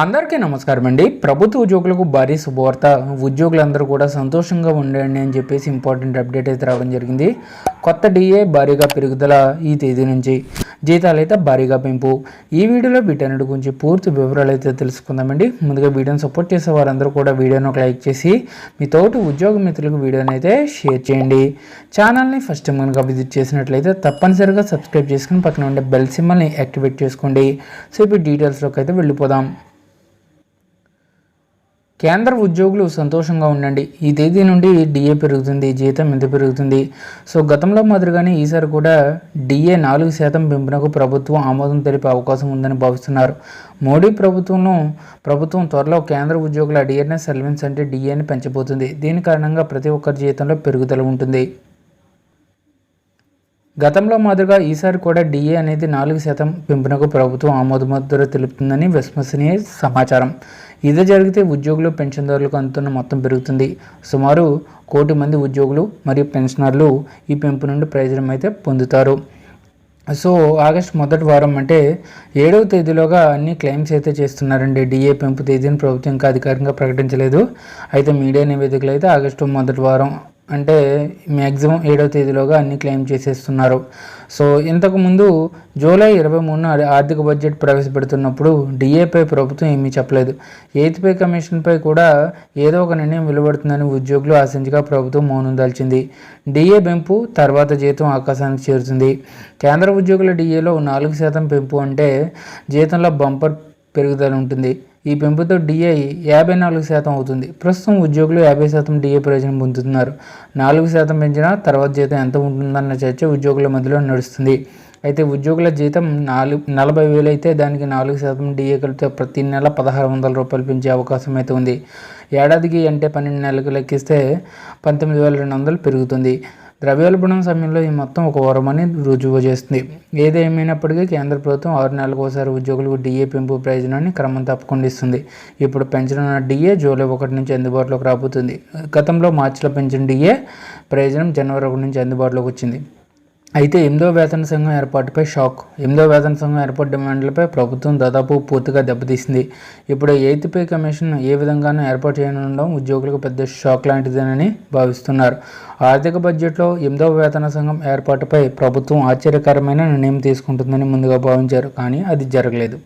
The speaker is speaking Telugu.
అందరికీ నమస్కారం అండి ప్రభుత్వ ఉద్యోగులకు భారీ శుభవార్త. ఉద్యోగులందరూ కూడా సంతోషంగా ఉండండి అని చెప్పేసి ఇంపార్టెంట్ అప్డేట్ అయితే రావడం జరిగింది. కొత్త డిఏ భారీగా పెరుగుదల ఈ తేదీ నుంచి. జీతాలు అయితే భారీగా పెంపు. ఈ వీడియోలో వీటన్నిటి గురించి పూర్తి వివరాలు అయితే తెలుసుకుందామండి. ముందుగా వీడియోని సపోర్ట్ చేసే వారందరూ కూడా వీడియోని ఒక లైక్ చేసి మీ తోటి ఉద్యోగ మిత్రులకు వీడియోని అయితే షేర్ చేయండి. ఛానల్ని ఫస్ట్ టైం కనుక విజిట్ చేసినట్లయితే తప్పనిసరిగా సబ్స్క్రైబ్ చేసుకుని పక్కన ఉండే బెల్ సిమ్మల్ని యాక్టివేట్ చేసుకోండి. సో ఇప్పుడు డీటెయిల్స్లోకి అయితే వెళ్ళిపోదాం. కేంద్ర ఉద్యోగులు సంతోషంగా ఉండండి. ఈ తేదీ నుండి డిఏ పెరుగుతుంది జీతం ఎంత పెరుగుతుంది. సో గతంలో మాదిరిగానే ఈసారి కూడా డిఏ నాలుగు శాతం పెంపునకు ప్రభుత్వం ఆమోదం తెలిపే అవకాశం ఉందని భావిస్తున్నారు. మోడీ ప్రభుత్వంలో ప్రభుత్వం త్వరలో కేంద్ర ఉద్యోగుల డిఎన్ఎస్ అలవెన్స్ అంటే డిఏని పెంచబోతుంది. దీని కారణంగా ప్రతి ఒక్కరి జీతంలో పెరుగుదల ఉంటుంది. గతంలో మాదిరిగా ఈసారి కూడా డిఏ అనేది నాలుగు శాతం పెంపునకు ప్రభుత్వం ఆమోదముద్ర తెలుపుతుందని విశ్వసనీయ సమాచారం. ఇదే జరిగితే ఉద్యోగులు పెన్షన్దారులకు అందుతున్న మొత్తం పెరుగుతుంది. సుమారు కోటి మంది ఉద్యోగులు మరియు పెన్షనర్లు ఈ పెంపు నుండి ప్రయోజనం అయితే పొందుతారు. సో ఆగస్ట్ మొదటి వారం అంటే ఏడవ తేదీలోగా అన్ని క్లెయిమ్స్ అయితే చేస్తున్నారండి. డిఏ పెంపు తేదీని ప్రభుత్వం ఇంకా అధికారికంగా ప్రకటించలేదు. అయితే మీడియా నివేదికలు అయితే ఆగస్టు మొదటి వారం అంటే మ్యాక్సిమం ఏడవ తేదీలోగా అన్ని క్లెయిమ్ చేసేస్తున్నారు. సో ఇంతకుముందు జూలై ఇరవై మూడున ఆర్థిక బడ్జెట్ ప్రవేశపెడుతున్నప్పుడు డిఏపై ప్రభుత్వం ఏమీ చెప్పలేదు. ఎయిత్ పే కమిషన్పై కూడా ఏదో ఒక నిర్ణయం వెలువడుతుందని ఉద్యోగులు ఆశించగా ప్రభుత్వం మౌనం దాల్చింది. డిఏ పెంపు తర్వాత జీతం ఆకాశానికి చేరుతుంది. కేంద్ర ఉద్యోగుల డిఏలో నాలుగు శాతం పెంపు అంటే జీతంలో బంపర్ పెరుగుదల ఉంటుంది. ఈ పెంపుతో డిఏ యాభై నాలుగు శాతం అవుతుంది. ప్రస్తుతం ఉద్యోగులు యాభై శాతం డిఏ ప్రయోజనం పొందుతున్నారు. నాలుగు శాతం పెంచినా తర్వాత జీతం ఎంత ఉంటుందన్న చర్చ ఉద్యోగుల మధ్యలో నడుస్తుంది. అయితే ఉద్యోగుల జీతం నాలుగు నలభై వేలు అయితే దానికి నాలుగు శాతం డిఏ కలిపితే ప్రతి నెల పదహారు వందల రూపాయలు పెంచే అవకాశం అయితే ఉంది. ఏడాదికి అంటే పన్నెండు నెలలకు లెక్కిస్తే పంతొమ్మిది వేల రెండు వందలు పెరుగుతుంది. ద్రవ్యోల్బణం సమయంలో ఈ మొత్తం ఒక వరమని రుజువు చేస్తుంది. ఏదేమైనప్పటికీ కేంద్ర ప్రభుత్వం ఆరు నెలలకు ఒకసారి ఉద్యోగులకు డిఏ పెంపు ప్రయోజనాన్ని క్రమం తప్పకుండా ఇస్తుంది. ఇప్పుడు పెంచనున్న డిఏ జూలై ఒకటి నుంచి అందుబాటులోకి రాబోతుంది. గతంలో మార్చిలో పెంచిన డిఏ ప్రయోజనం జనవరి ఒకటి నుంచి అందుబాటులోకి వచ్చింది. అయితే ఎనిమిదో వేతన సంఘం ఏర్పాటుపై షాక్. ఎనిమిదో వేతన సంఘం ఏర్పాటు డిమాండ్లపై ప్రభుత్వం దాదాపు పూర్తిగా దెబ్బతీసింది. ఇప్పుడు ఎయిత్ పే కమిషన్ ఏ విధంగానూ ఏర్పాటు చేయనుండడం ఉద్యోగులకు పెద్ద షాక్ లాంటిదేనని భావిస్తున్నారు. ఆర్థిక బడ్జెట్లో ఎనిమిదో వేతన సంఘం ఏర్పాటుపై ప్రభుత్వం ఆశ్చర్యకరమైన నిర్ణయం తీసుకుంటుందని ముందుగా భావించారు కానీ అది జరగలేదు.